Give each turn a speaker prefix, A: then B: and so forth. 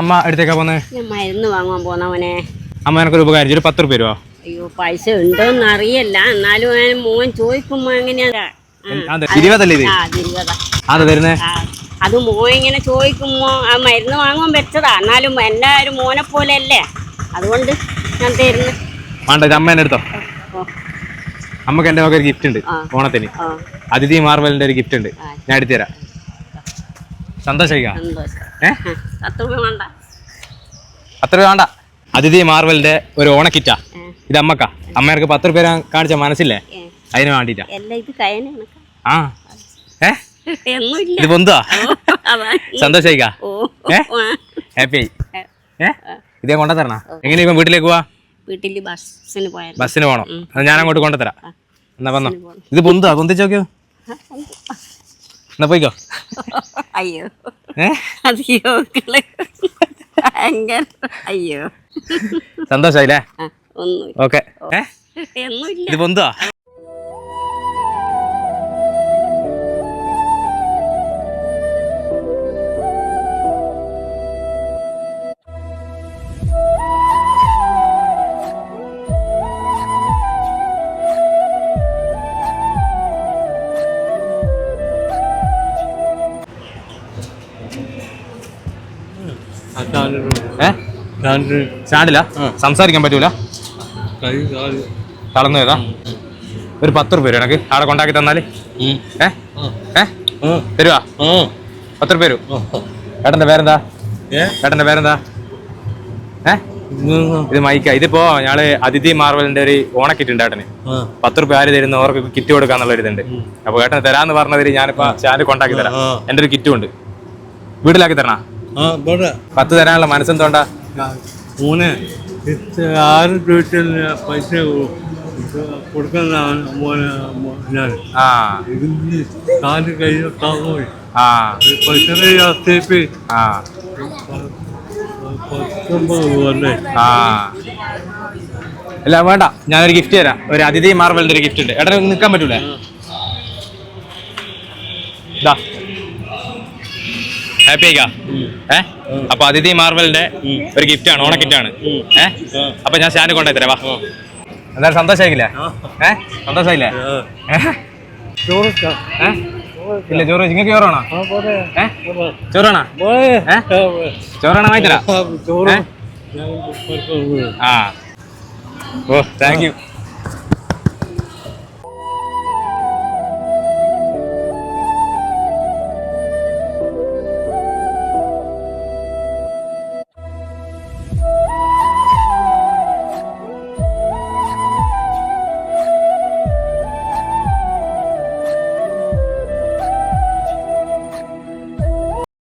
A: അമ്മ എടുത്തേക്കാ പോന്നെ?
B: ഞാൻ മരുന്ന് വാങ്ങാൻ പോന്നവനെ
A: അമ്മ എനിക്കൊരു ഉപകാരം. ഒരു പത്ത് റുപ്യ രൂപ
B: അയ്യോ പൈസ ഉണ്ടോന്ന് അറിയില്ല. എന്നാലും മോൻ ചോദിക്കുമ്പോ എങ്ങനെയാ.
A: ഇരുപതല്ലേ ഇത്? അതെ തരുന്നേ?
B: അത് മോൻ ഇങ്ങനെ ചോദിക്കുമ്പോ ആ മരുന്ന് വാങ്ങാൻ വെച്ചതാ. എന്നാലും എന്റെ ഒരു മോനെ പോലെ അല്ലേ അതുകൊണ്ട് ഞാൻ തരുന്നു.
A: വേണ്ട ഇത് അമ്മേനെ എടുത്തോ അമ്മയ്ക്ക് എന്റെ ഒരു ഗിഫ്റ്റ് ഉണ്ട് ഓണത്തിന്. അതിഥി മാർവലിന്റെ ഒരു ഗിഫ്റ്റ് ഉണ്ട്. ഞാൻ എടുത്തു തരാം സന്തോഷിക്കാം?
B: പത്ത് രൂപ വേണ്ട.
A: അതിഥി മാർവലിന്റെ ഒരു ഓണക്കിറ്റാ. ഇത് അമ്മക്ക അമ്മയർക്ക് പത്ത് റുപ്യ കാണിച്ച മനസ്സില്ലേ? അതിന് വേണ്ടിട്ടാ. ആ. ഏ? ഇത് പൊന്തുവാ സന്തോഷിക്കാ? ഏ? ഹാപ്പി ആയി.
B: ഏ,
A: ഏ? ഇതേ കൊണ്ടുതരണ എങ്ങനെ ഇപ്പം വീട്ടിലേക്ക് പോവാ?
B: ബസ്സിന് പോയാൽ
A: ബസ്സിന് പോകണം ഞാൻ അങ്ങോട്ട് കൊണ്ടുതരാം. എന്നാ വന്നോ? ഇത് പൊന്തുവാ പൊന്തിച്ച് നോക്കിയോ? എന്നാ പോയിക്കോ?
B: അയ്യോ. അയ്യോ അയ്യോ.
A: സന്തോഷായില്ലേ? ഓക്കെ. ഏ? ഇത് പൊന്തുവാ സ്റ്റാൻഡില്ല സംസാരിക്കാൻ പറ്റൂല? തളർന്നു ഏതാ ഒരു പത്ത് റുപ്യ എനക്ക് അവിടെ കൊണ്ടാക്കി തന്നാൽ? ഏ? ഏ? തരുവാ? പത്ത് റുപ്യ തരൂ. ഏട്ടന്റെ പേരെന്താ? ഏട്ടന്റെ പേരെന്താ? ഏ? ഇത് മൈക്ക. ഇതിപ്പോ ഞങ്ങൾ അതിഥി മാർവലിന്റെ ഒരു ഓണക്കിറ്റ് ഉണ്ട് ഏട്ടന്. പത്ത് റുപ്യ ആര് തരുന്ന അവർക്ക് കിറ്റ് കൊടുക്കാന്നുള്ള ഒരു ഇതുണ്ട്. അപ്പൊ ഏട്ടന് തരാന്ന് പറഞ്ഞതിൽ ഞാനിപ്പോ ചാനൽ കൊണ്ടാക്കി തരാം. എന്റെ ഒരു കിറ്റും ഉണ്ട് വീട്ടിലാക്കി തരണ? പത്ത് തരാനുള്ള മനസ്സെന്തോണ്ടാ?
C: മൂന്ന് ആരും ചോദിച്ചാൽ പൈസ ഞാൻ.
A: ആ.
C: ഇതിന് കാൽ
A: ആ.
C: പൈസ
A: ആ.
C: പത്തൊമ്പത്
A: ആ. അല്ല വേണ്ട. ഞാനൊരു ഗിഫ്റ്റ് തരാം. ഒരു അതിഥി മാർവലിന്റെ ഒരു ഗിഫ്റ്റ് ഉണ്ട്. എടാ നിൽക്കാൻ പറ്റൂലേ? ഇതാ ഹാപ്പി ആയിക്കാ? ഏ? അപ്പൊ അതിഥി മാർവലിന്റെ ഒരു ഗിഫ്റ്റ് ആണ് ഓണ ഗിഫ്റ്റ് ആണ് ഏ അപ്പൊ ഞാൻ സ്റ്റാൻഡ് കൊണ്ടുപോയി തരാം വാ. എന്തായാലും സന്തോഷമായില്ലേ? ഏ? സന്തോഷമായില്ലേ? ഇല്ല ചോറ് നിങ്ങൾക്ക് ചോറാണോ ഏ? ചോറാണോ ഏ? ചോറാണോ വാങ്ങിത്തരാം?
C: ചോറ്.
A: ഏ? ആ. ഓ താങ്ക് യു